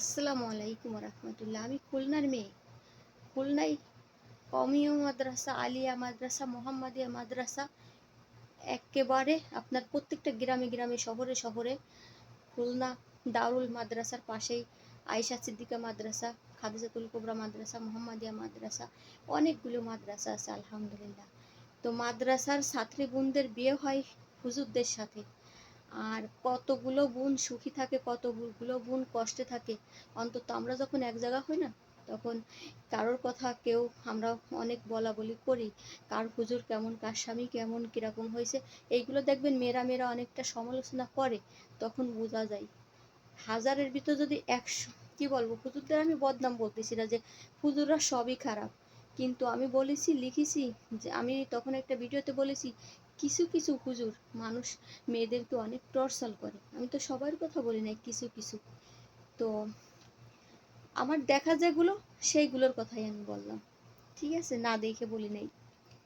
আসসালামু আলাইকুম রহমতুল্লাহ আমি খুলনার মেয়ে। খুলনায় কমিও মাদ্রাসা, আলিয়া মাদ্রাসা, মোহাম্মদিয়া মাদ্রাসা একেবারে আপনার প্রত্যেকটা গ্রামে গ্রামে, শহরে শহরে খুলনা দারুল মাদ্রাসার পাশেই আয়েশা সিদ্দিকা মাদ্রাসা, খাদিজাতুল কোবরা মাদ্রাসা, মোহাম্মদিয়া মাদ্রাসা, অনেকগুলো মাদ্রাসা আছে, আলহামদুলিল্লাহ। তো মাদ্রাসার ছাত্রী বোনদের বিয়ে হয় হুজুরদের সাথে। আর কতগুলো বোন সুখী থাকে, কতগুলো বোন কষ্টে থাকে, অন্তত আমরা যখন এক জায়গা হই না, তখন কারোর কথা কেউ আমরা অনেক বলা বলি করি, কার হুজুর কেমন, কার স্বামী কেমন, কীরকম হয়েছে, এইগুলো দেখবেন মেয়েরা মেয়েরা অনেকটা সমালোচনা করে, তখন বোঝা যায়। হাজারের ভিতর যদি একশো, কি বলব, হুজুরদের আমি বদনাম বলতেছি না যে হুজুররা সবই খারাপ। কিন্তু আমি বলেছি, লিখেছি যে আমি তখন একটা ভিডিওতে বলেছি, কিছু কিছু হুজুর, মানুষ মেয়েদেরকে অনেক টর্সাল করে। আমি তো সবার কথা বলি নাই, কিছু কিছু। তো আমার দেখা যেগুলো, সেইগুলোর কথাই আমি বললাম। ঠিক আছে? না দেখে বলি নাই।